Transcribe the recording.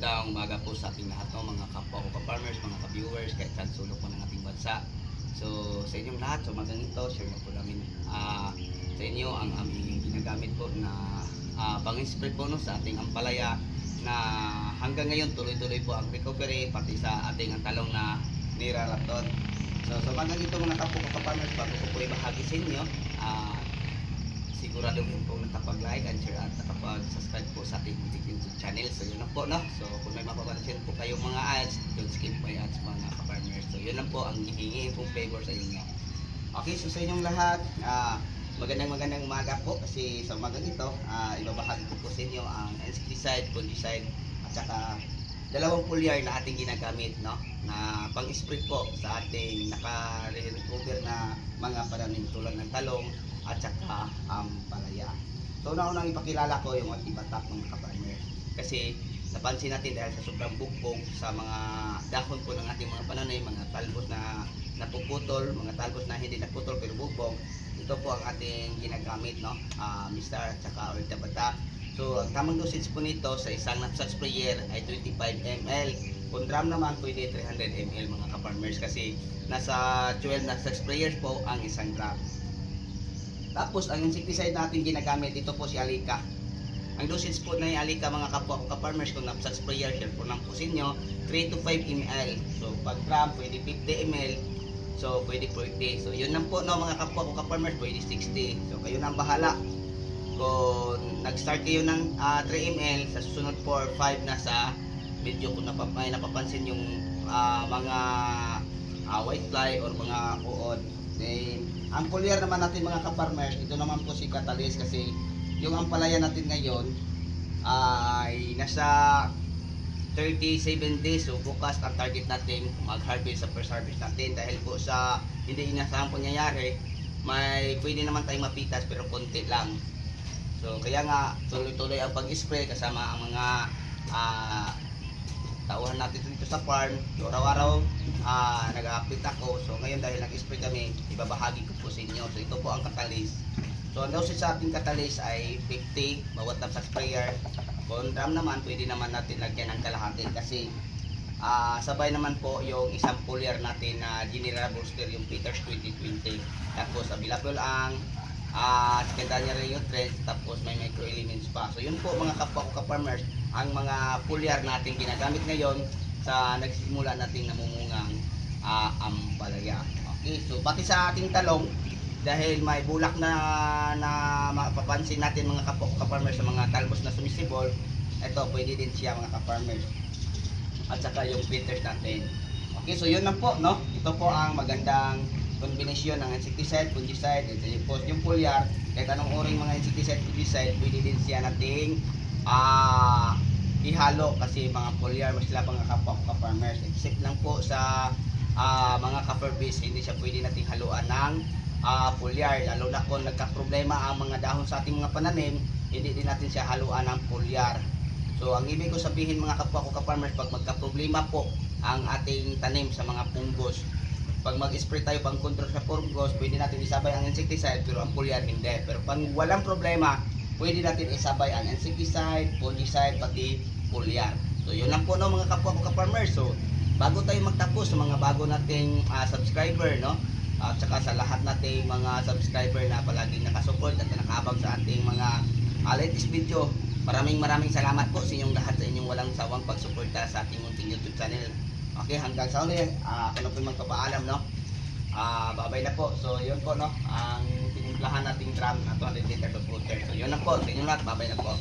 magandang umaga po sa ating lahat, no? mga kapwa ko ka-farmers, mga ka-viewers, kahit saan sulok po ng ating bansa. So, sa inyong lahat, so magang ito, share po namin ah, sa inyo ang aming ginagamit po na uh, pang-spray po no, sa ating ampalaya na hanggang ngayon tuloy-tuloy po ang recovery pati sa ating ang talong na niraraton. So, so magang ito mga kapwa ko ka-farmers, bago ko po ibahagi sa inyo, ah, siguraduhin po nakapag-like and share at nakapag-subscribe po sa ating YouTube channel. So yun lang po no. So kung may mapapansin po kayong mga ads, don't skip my ads mga ka-farmers. So yun lang po ang hihingi pong favor sa inyo. Okay, so sa inyong lahat, ah, magandang magandang umaga po kasi sa umagang ito, ah, ibabahagi ko po sa inyo ang insecticide, fungicide at saka dalawang foliar na ating ginagamit no na pang-spray po sa ating naka-recover na mga pananim tulad ng talong at saka ang palaya. So una-unang ipakilala ko yung ating batak ng kaparmer. Kasi napansin natin dahil sa sobrang bugbog sa mga dahon po ng ating mga pananim, mga talbos na napuputol, mga talbos na hindi naputol pero bugbog, ito po ang ating ginagamit, no? Ah, Mr. at saka Ultra Batak. So, ang tamang dosage po nito sa isang knapsack sprayer ay 25 ml. Kung drum naman, pwede 300 ml mga ka-farmers kasi nasa 12 knapsack sprayers po ang isang drum. Tapos, ang insecticide natin ginagamit, ito po si Alika. Ang dosage po na yung Alika mga kapwa ko ka-farmers, kung knapsack sprayer, share po lang po sa inyo, 3 to 5 ml. So, pag drum, pwede 50 ml. So, pwede 40. So, yun lang po no, mga kapwa ko ka-farmers, pwede 60. So, kayo na bahala kung nag-start kayo ng ah, 3 ml sa susunod 4 5 na sa video kung napap napapansin yung ah, mga ah, white fly or mga uod then ang foliar naman natin mga ka-farmers ito naman po si Catalyst kasi yung ampalaya natin ngayon ay nasa 37 days. So bukas ang target natin mag-harvest sa first harvest natin. Dahil po sa hindi inasahan po nangyayari may pwede naman tayong mapitas pero konti lang. So kaya nga tuloy-tuloy ang pag-spray kasama ang mga ah, tauhan natin dito sa farm. So, araw-araw ah, nag-update ako. So ngayon dahil nag-spray kami, ibabahagi ko po sa inyo. So ito po ang catalyst. So ang dosage sa ating catalyst ay 50 bawat sa sprayer. Kung drum naman, pwede naman natin lagyan ng kalahati kasi ah, sabay naman po yung isang foliar natin na General Booster, yung Peters 2020. Tapos available ang at secondary nutrients tapos may microelements pa. So yun po mga kapwa ko ka-farmers ang mga foliar natin ginagamit ngayon sa nagsisimula nating namumungang ah, ampalaya. Okay, so pati sa ating talong dahil may bulak na na mapapansin natin mga ka-farmers sa mga talbos na sumisibol, ito pwede din siya mga ka-farmers. At saka yung bitters natin. Okay, so yun lang po, no? Ito po ang magandang kombinasyon ng insecticide, fungicide, and then po yung foliar, kahit anong uring mga insecticide, fungicide, pwede din siya nating ah ihalo kasi mga foliar, mas sila mga kapwa ko ka-farmers. Except lang po sa ah, mga ka-ferbis, hindi siya pwede nating haluan ng ah, foliar. Lalo na kung nagka-problema ang mga dahon sa ating mga pananim, hindi din natin siya haluan ng foliar. So, ang ibig ko sabihin mga kapwa ko ka-farmers, pag magka-problema po ang ating tanim sa mga punggos, pag mag-spray tayo pang control sa fungus, pwede natin isabay ang insecticide pero ang foliar hindi. Pero pag walang problema, pwede natin isabay ang insecticide, fungicide, pati foliar. So yun lang po no mga kapwa ko ka-farmers. So bago tayo magtapos sa mga bago nating ah, subscriber no, at saka sa lahat nating mga subscriber na palaging nakasupport at nakaabang sa ating mga ah, latest video. Maraming maraming salamat po sa inyong lahat sa inyong walang sawang pagsuporta sa ating munting YouTube channel. Okay, hanggang sa uli, ah, ako na po magpapaalam, no? Babay na po. So, yun po, no? Ang tinimplahan nating drum na 200 liter of water. So, yun na po. Inyo lahat, babay na po.